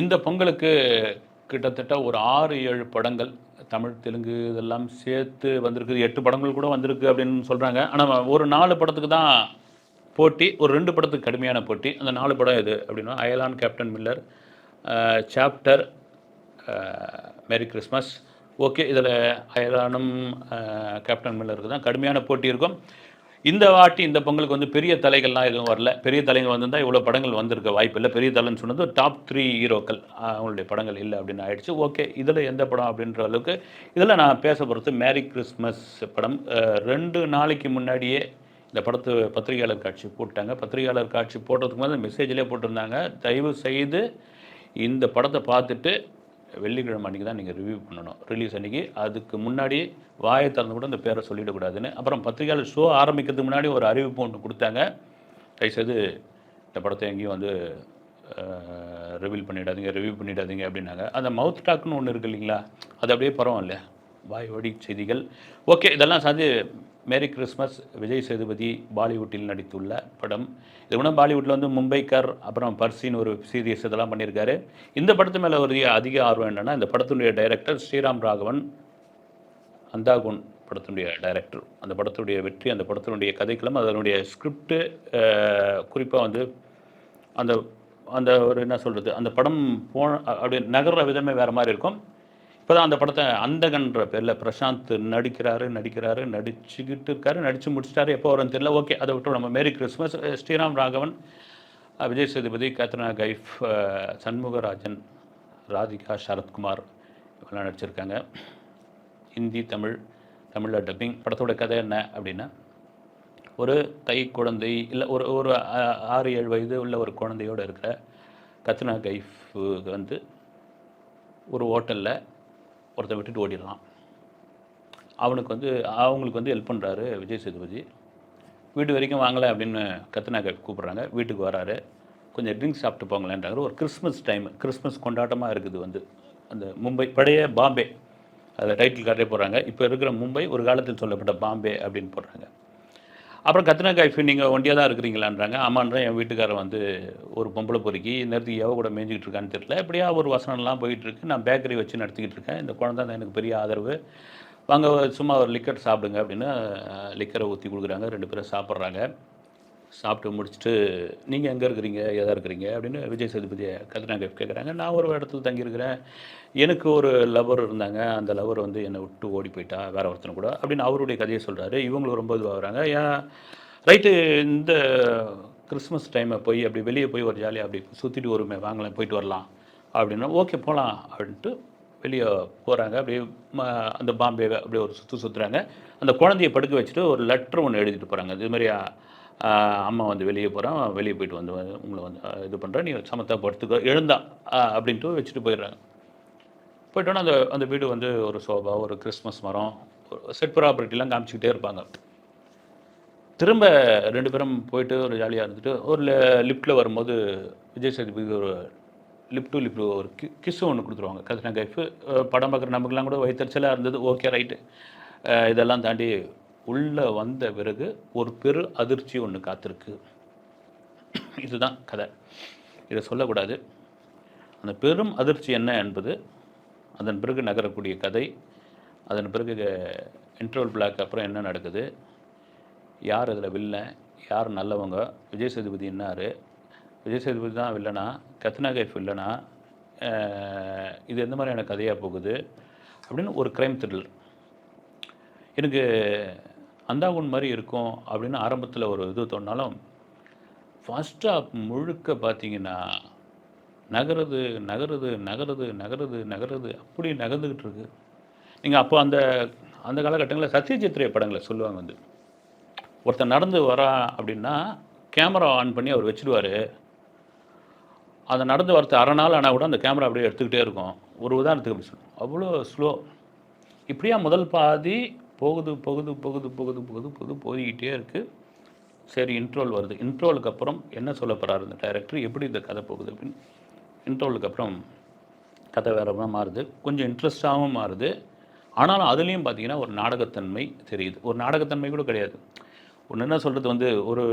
இந்த பொங்கலுக்கு கிட்டத்தட்ட ஒரு ஆறு ஏழு படங்கள் தமிழ் தெலுங்கு இதெல்லாம் சேர்த்து வந்திருக்கு எட்டு படங்கள் கூட வந்திருக்கு அப்படின்னு சொல்கிறாங்க ஆனால் ஒரு நாலு படத்துக்கு தான் போட்டி ஒரு ரெண்டு படத்துக்கு கடுமையான போட்டி. அந்த நாலு படம் எது அப்படின்னா Ayalaan captain Miller chapter Merry Christmas. Okay இதில் அயலானும் கேப்டன் மில்லருக்கு தான் கடுமையான போட்டி இருக்கும். இந்த வாட்டி இந்த பொங்கலுக்கு வந்து பெரிய தலைகள்லாம் எதுவும் வரல. பெரிய தலைங்க வந்திருந்தால் இவ்வளோ படங்கள் வந்திருக்க வாய்ப்பு இல்லை. பெரிய தலைன்னு சொன்னது டாப் த்ரீ ஹீரோக்கள் அவங்களுடைய படங்கள் இல்லை அப்படின்னு ஆயிடுச்சு. ஓகே இதில் எந்த படம் அப்படின்ற அளவுக்கு இதில் நான் பேச போகிறது மேரி கிறிஸ்மஸ் படம். ரெண்டு நாளைக்கு முன்னாடியே இந்த படத்து பத்திரிகையாளர் காட்சி போட்டாங்க. பத்திரிகையாளர் காட்சி போடுறதுக்கு முன்னாடி மெசேஜ்லேயே போட்டிருந்தாங்க. தயவு செய்து இந்த படத்தை பார்த்துட்டு வெள்ளிக்கிழமை அன்றைக்கி தான் நீங்கள் ரிவ்யூ பண்ணணும். ரிலீஸ் அன்றைக்கி அதுக்கு முன்னாடி வாயை திறந்து கூட இந்த பேரை சொல்லிடக்கூடாதுன்னு. அப்புறம் பத்திரிகையாளர் ஷோ ஆரம்பிக்கிறதுக்கு முன்னாடி ஒரு அறிவிப்பு ஒன்று கொடுத்தாங்க. தயவுசெய்து இந்த படத்தை எங்கேயும் வந்து ரிவீல் பண்ணிடாதீங்க ரிவ்யூ பண்ணிடாதீங்க அப்படின்னாங்க. அந்த மவுத் டாக்னு ஒன்று இருக்கு இல்லைங்களா? அது அப்படியே பரவாயில்ல. வாய் வழி செய்திகள். ஓகே இதெல்லாம் சார்ந்து மேரி கிறிஸ்மஸ் விஜய் சேதுபதி பாலிவுட்டில் நடித்துள்ள படம். இது கூட பாலிவுட்டில் வந்து மும்பைக்கர் அப்புறம் பர்சின்னு ஒரு சீரியஸ் இதெல்லாம் பண்ணியிருக்காரு. இந்த படத்து மேலே ஒரு அதிக ஆர்வம் என்னென்னா இந்த படத்தினுடைய டைரக்டர் ஸ்ரீராம் ராகவன் அந்தாகுன் படத்தினுடைய டைரக்டர் அந்த படத்துடைய வெற்றி அந்த படத்தினுடைய கதைக்களம் அதனுடைய ஸ்கிரிப்டு குறிப்பாக வந்து அந்த அந்த ஒரு என்ன சொல்கிறது அந்த படம் போன அப்படி நகர்ற விதமே வேறு மாதிரி இருக்கும். இப்போ தான் அந்த படத்தை அந்தகன்ற பேரில் பிரசாந்த் நடிக்கிறாரு நடிக்கிறாரு நடிச்சுக்கிட்டு இருக்காரு நடித்து முடிச்சிட்டாரு. எப்போ வரும்னு தெரியல. ஓகே அதை விட்டு நம்ம Merry Christmas. Sriram Raghavan Vijay Sethupathi Katrina Kaif Shanmugarajan Radhika Sarathkumar இவங்கெல்லாம் நடிச்சிருக்காங்க. ஹிந்தி தமிழ் தமிழில் டப்பிங் படத்தோட கதை என்ன அப்படின்னா ஒரு தை குழந்தை இல்லை ஒரு ஒரு ஆறு ஏழு வயது உள்ள ஒரு குழந்தையோடு இருக்கிற கத்னா கைஃப் வந்து ஒரு ஹோட்டலில் ஒருத்தன் விட்டுட்டு ஓடிடலாம். அவனுக்கு வந்து அவங்களுக்கு வந்து ஹெல்ப் பண்ணுறாரு விஜய் சேதுபதி. வீட்டு வரைக்கும் வாங்கலை அப்படின்னு கத்னா கூப்பிட்றாங்க. வீட்டுக்கு வராரு. கொஞ்சம் ட்ரிங்க்ஸ் சாப்பிட்டு போங்களேன்றாங்க ஒரு கிறிஸ்மஸ் டைம் கிறிஸ்மஸ் கொண்டாட்டமாக இருக்குது வந்து. அந்த மும்பை பழைய பாம்பே. அதில் டைட்டில் கார்டே போடுறாங்க. இப்போ இருக்கிற மும்பை ஒரு காலத்தில் சொல்லப்பட்ட பாம்பே அப்படின்னு போடுறாங்க. அப்புறம் கத்னா கைஃபி நீங்கள் ஒண்டியாக தான் இருக்கிறீங்களான்றாங்க. ஆமான்ற என் வீட்டுக்காரர் வந்து ஒரு பொம்பளை பொறுக்கி நேரத்துக்கு எவ்வளோ கூட மேய்ஞ்சிக்கிட்டு இருக்கான்னு தெரியல. எப்படியா ஒரு வசனம்லாம் போயிட்டுருக்கு. நான் பேக்கரி வச்சு நடத்திக்கிட்டு இருக்கேன். இந்த குழந்தை தான் எனக்கு பெரிய ஆதரவு. வாங்க சும்மா ஒரு லிக்கர் சாப்பிடுங்க அப்படின்னு லிக்கரை ஊற்றி கொடுக்குறாங்க. ரெண்டு பேரும் சாப்பிட்றாங்க. சாப்பிட்டு முடிச்சுட்டு நீங்கள் எங்கே இருக்கிறீங்க? எதாக இருக்கிறீங்க? அப்படின்னு விஜய் சேதுபதியை கத்னா கேட்குறாங்க. நான் ஒரு இடத்துல தங்கியிருக்கிறேன். எனக்கு ஒரு லவர் இருந்தாங்க. அந்த லவர் வந்து என்னை விட்டு ஓடி போயிட்டா வேறு ஒருத்தனை கூட. அப்படின்னு அவருடைய கதையை சொல்கிறாரு இவங்களும் ரொம்ப இதுவாகிறாங்க ஏன்? ரைட்டு இந்த கிறிஸ்மஸ் டைமை போய் அப்படி வெளியே போய் ஒரு ஜாலியாக அப்படி சுற்றிட்டு வருமே வாங்கலாம் போயிட்டு வரலாம். அப்படின்னா ஓகே போகலாம் அப்படின்ட்டு வெளியே போகிறாங்க அப்படியே அந்த பாம்பே அப்படியே ஒரு சுற்று சுற்றுறாங்க அந்த குழந்தைய படுக்க வச்சுட்டு ஒரு லெட்டர் ஒன்று எழுதிட்டு போகிறாங்க இது மாதிரி அம்மா வந்து வெளியே போகிறான் வெளியே போயிட்டு வந்து உங்களை வந்து இது பண்ணுறேன் நீ சமத்தாக படுத்துக்கோ எழுந்தா அப்படின்ட்டு வச்சுட்டு போயிடுறாங்க. போயிட்டோன்னா அந்த அந்த வீடு வந்து ஒரு சோபா ஒரு கிறிஸ்மஸ் மரம் செட் ப்ராப்பர்ட்டிலாம் காமிச்சிக்கிட்டே இருப்பாங்க. திரும்ப ரெண்டு பேரும் போயிட்டு ஒரு ஜாலியாக இருந்துட்டு ஒரு லிஃப்ட்டில் வரும்போது விஜய் சேதுபதி ஒரு லிஃப்ட் டு லிஃப்ட் ஒரு கி கிஸ்ஸு ஒன்று கொடுத்துருவாங்க. கத்னா கைஃபு படம் பார்க்குற நமக்குலாம் கூட வயிற்றுச்சலாக இருந்தது. Okay right. இதெல்லாம் தாண்டி உள்ளே வந்த பிறகு ஒரு பெரு அதிர்ச்சி ஒன்று காத்திருக்கு. இதுதான் கதை. இதை சொல்லக்கூடாது. அந்த பெரும் அதிர்ச்சி என்ன என்பது அதன் பிறகு நகரக்கூடிய கதை. அதன் பிறகு இன்டர்வல் பிளாக் அப்புறம் என்ன நடக்குது? யார் அதில் வில்லன்? யார் நல்லவங்க? விஜய் சேதுபதி என்னார்? விஜய் சேதுபதி தான் வில்லனா? கத்னா கைஃப் வில்லனா இது எந்த மாதிரியான கதையாக போகுது? அப்படின்னு ஒரு க்ரைம் த்ரில்லர் எனக்கு அந்தாகுன் மாதிரி இருக்கும் அப்படின்னு ஆரம்பத்தில் ஒரு இது தோணாலும் ஃபஸ்ட் ஆஃப் முழுக்க பார்த்தீங்கன்னா நகருது நகருது நகருது நகருது நகருது அப்படி நகர்ந்துக்கிட்டு இருக்கு. நீங்கள் அப்போ அந்த அந்த காலகட்டங்களில் சத்யஜித்ரே படங்களை சொல்லுவாங்க வந்து. ஒருத்தன் நடந்து வரான் அப்படின்னா கேமரா ஆன் பண்ணி அவர் வச்சுடுவார் அதை நடந்து வரத்து அரை நாள் ஆனால் கூட அந்த கேமரா அப்படியே எடுத்துக்கிட்டே இருக்கும். ஒரு உதாரணத்துக்கு அப்படி சொல்லுவோம் அவ்வளோ ஸ்லோ இப்படியா முதல் பாதி போகுது போகுது போகுது போகுது போகுது போகுது போய்கிட்டே இருக்குது சரி இன்ட்ரோல் வருது. இன்ட்ரோலுக்கு அப்புறம் என்ன சொல்ல போகிறாரு இந்த டைரக்டர் எப்படி இந்த கதை போகுது அப்படின்னு. இன்ட்ரோலுக்கு அப்புறம் கதை வேற மாறுது. கொஞ்சம் இன்ட்ரெஸ்டாகவும் மாறுது. ஆனாலும் அதுலேயும் பார்த்தீங்கன்னா ஒரு நாடகத்தன்மை தெரியுது. ஒரு நாடகத்தன்மை கூட கிடையாது. ஒன்று என்ன சொல்கிறது வந்து ஒரு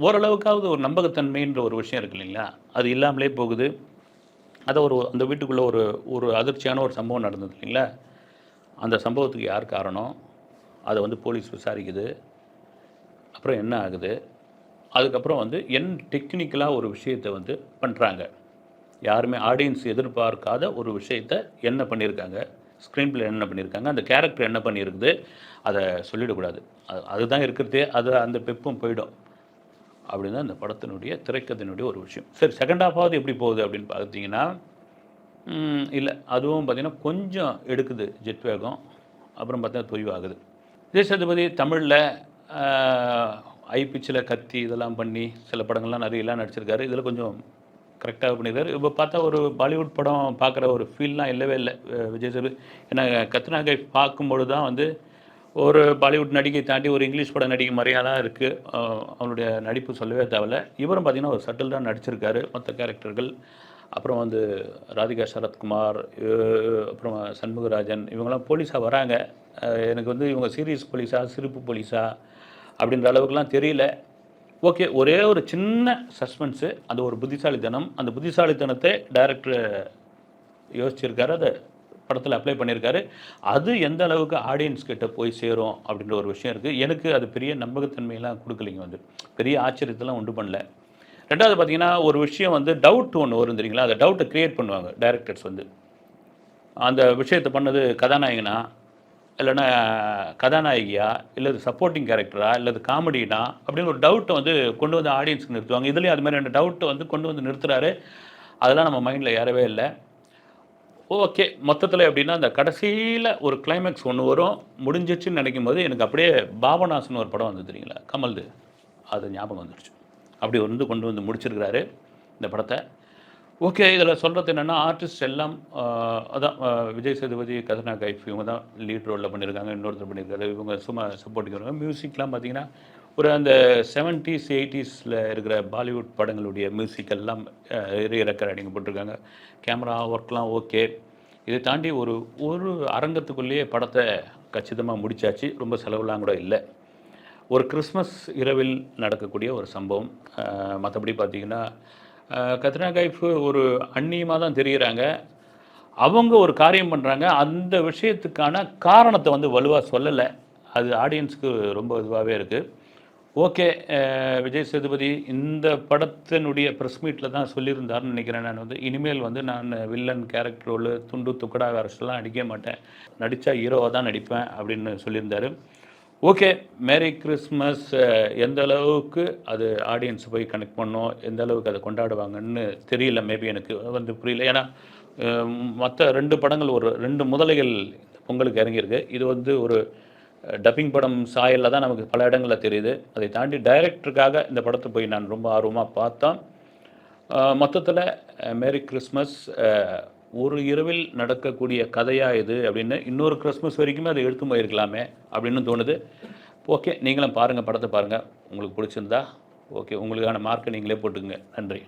ஓரளவுக்காவது ஒரு நம்பகத்தன்மைன்ற ஒரு விஷயம் இருக்கு இல்லைங்களா? அது இல்லாமலே போகுது. அதை ஒரு அந்த வீட்டுக்குள்ளே ஒரு ஒரு அதிர்ச்சியான ஒரு சம்பவம் நடந்தது இல்லைங்களா? அந்த சம்பவத்துக்கு யார் காரணம்? அதை வந்து போலீஸ் விசாரிக்குது. அப்புறம் என்ன ஆகுது? அதுக்கப்புறம் வந்து என் டெக்னிக்கலாக ஒரு விஷயத்தை வந்து பண்ணுறாங்க யாருமே ஆடியன்ஸ் எதிர்பார்க்காத ஒரு விஷயத்தை என்ன பண்ணியிருக்காங்க ஸ்க்ரீன் பிளே என்ன பண்ணியிருக்காங்க அந்த கேரக்டர் என்ன பண்ணியிருக்குது அதை சொல்லிடக்கூடாது. அது அதுதான் இருக்கிறதே. அது அந்த பெப்பும் போயிடும். அப்படின்னு அந்த படத்தினுடைய திரைக்கதையினுடைய ஒரு விஷயம். சரி செகண்ட் ஹாஃபாவது எப்படி போகுது அப்படின்னு பார்த்தீங்கன்னா இல்லை. அதுவும் பார்த்திங்கன்னா கொஞ்சம் எடுக்குது ஜெட் வேகம். அப்புறம் பார்த்தீங்கன்னா தொய்வாகுது. விஜய் தமிழில் ஐ பிச்சில் கத்தி இதெல்லாம் பண்ணி சில படங்கள்லாம் நிறையலாம் நடிச்சிருக்காரு. இதில் கொஞ்சம் கரெக்டாக பண்ணியிருக்காரு இப்போ பார்த்தா ஒரு பாலிவுட் படம் பார்க்குற ஒரு ஃபீல்லாம் இல்லவே இல்லை விஜய் சேது. ஏன்னா கத்னாகை பார்க்கும்பொழுது தான் வந்து ஒரு பாலிவுட் நடிகை தாண்டி ஒரு இங்கிலீஷ் படம் நடிகை தான் இருக்குது அவனுடைய நடிப்பு சொல்லவே தேவையில்ல. இவரும் பார்த்தீங்கன்னா ஒரு சட்டில் தான் நடிச்சிருக்காரு மற்ற கேரக்டர்கள் அப்புறம் வந்து ராதிகா சரத்குமார் அப்புறம் சண்முகராஜன் இவங்கெல்லாம் போலீஸாக வராங்க. எனக்கு வந்து இவங்க சீரியஸ் போலீஸா சிரிப்பு போலீஸா அப்படின்ற அளவுக்குலாம் தெரியல. ஓகே ஒரே ஒரு சின்ன சஸ்பென்ஸு அந்த ஒரு புத்திசாலித்தனம். அந்த புத்திசாலித்தனத்தை டைரக்டர் யோசிச்சிருக்காரு அதை படத்தில் அப்ளை பண்ணியிருக்காரு அது எந்த அளவுக்கு ஆடியன்ஸ் கிட்ட போய் சேரும் அப்படின்ற ஒரு விஷயம் இருக்குது எனக்கு அது பெரிய நம்பகத்தன்மையெல்லாம் கொடுக்கலைங்க வந்து. பெரிய ஆச்சரியத்தெல்லாம் உண்டு பண்ணல. ரெண்டாவது பார்த்தீங்கன்னா ஒரு விஷயம் வந்து டவுட் ஒன்று வரும் தெரியுங்களா? அந்த டவுட்டை க்ரியேட் பண்ணுவாங்க டைரக்டர்ஸ் வந்து. அந்த விஷயத்தை பண்ணது கதாநாயகனா? இல்லைன்னா கதாநாயகியா? இல்லை சப்போர்ட்டிங் கேரக்டரா இல்லை காமெடினா அப்படின்னு ஒரு டவுட்டை வந்து கொண்டு வந்து ஆடியன்ஸுக்கு நிறுத்துவாங்க. இதுலேயும் அது மாதிரி ரெண்டு டவுட்டை வந்து கொண்டு வந்து நிறுத்துறாரு. அதெல்லாம் நம்ம மைண்டில் ஏறவே இல்லை. ஓகே மொத்தத்தில் எப்படின்னா அந்த கடைசியில் ஒரு கிளைமேக்ஸ் ஒன்று வரும். முடிஞ்சிச்சுன்னு நினைக்கும் போது எனக்கு அப்படியே பாபநாசன் ஒரு படம் வந்து தெரியுங்களா? கமல்து அது ஞாபகம் வந்துடுச்சு அப்படி வந்து கொண்டு வந்து முடிச்சிருக்கிறாரு இந்த படத்தை. ஓகே இதில் சொல்கிறது என்னென்னா ஆர்டிஸ்ட் எல்லாம் அதான் விஜய் சேதுபதி கதனா கைஃப் இவங்க தான் லீட் ரோலில் பண்ணியிருக்காங்க இன்னொருத்தர் பண்ணியிருக்காரு இவங்க சும்மா சப்போர்ட்டிங் வருவாங்க மியூசிக்லாம் பார்த்தீங்கன்னா ஒரு அந்த செவன்ட்டீஸ் எயிட்டிஸில் இருக்கிற பாலிவுட் படங்களுடைய மியூசிக் எல்லாம் ரெக்கார்டிங் போட்டிருக்காங்க. கேமரா ஒர்க்லாம் ஓகே இதை தாண்டி ஒரு ஒரு அரங்கத்துக்குள்ளேயே படத்தை கச்சிதமாக முடிச்சாச்சு. ரொம்ப செலவுலாம் கூட இல்லை. ஒரு கிறிஸ்மஸ் இரவில் நடக்கக்கூடிய ஒரு சம்பவம். மற்றபடி பார்த்தீங்கன்னா கத்ரினா கைஃப் ஒரு அந்நியமாக தான் தெரிகிறாங்க அவங்க ஒரு காரியம் பண்ணுறாங்க அந்த விஷயத்துக்கான காரணத்தை வந்து வலுவாக சொல்லலை. அது ஆடியன்ஸ்க்கு ரொம்ப இதுவாகவே இருக்குது ஓகே விஜய் சேதுபதி இந்த படத்தினுடைய ப்ரெஸ் மீட்டில் தான் சொல்லியிருந்தாருன்னு நினைக்கிறேன் நான் வந்து. இனிமேல் வந்து நான் வில்லன் கேரக்டர் ரோல் துண்டு துக்கடா அரசுலாம் அடிக்க மாட்டேன். நடித்தா ஹீரோவாக தான் நடிப்பேன் அப்படின்னு சொல்லியிருந்தார். ஓகே மேரி கிறிஸ்மஸ் எந்த அளவுக்கு அது ஆடியன்ஸ் போய் கனெக்ட் பண்ணோம் எந்த அளவுக்கு அதை கொண்டாடுவாங்கன்னு தெரியல மேபி எனக்கு வந்து புரியல. ஏன்னா மற்ற ரெண்டு படங்கள் ஒரு ரெண்டு முதலைகள் பொங்கலுக்கு இறங்கியிருக்கு. இது வந்து ஒரு டப்பிங் படம் சாயலில் தான் நமக்கு பல இடங்களில் தெரியுது. அதை தாண்டி டைரக்டருக்காக இந்த படத்தை போய் நான் ரொம்ப ஆர்வமாக பார்த்தேன். மொத்தத்தில் மேரி கிறிஸ்மஸ் ஒரு இரவில் நடக்கக்கூடிய கதையா இது அப்படின்னு இன்னொரு கிறிஸ்மஸ் வரைக்குமே அதை எடுத்து போயிருக்கலாமே அப்படின்னு தோணுது. ஓகே நீங்களும் பாருங்கள் படத்தை பாருங்கள் உங்களுக்கு பிடிச்சிருந்தா ஓகே உங்களுக்கான மார்க்கை நீங்களே போட்டுங்க நன்றி.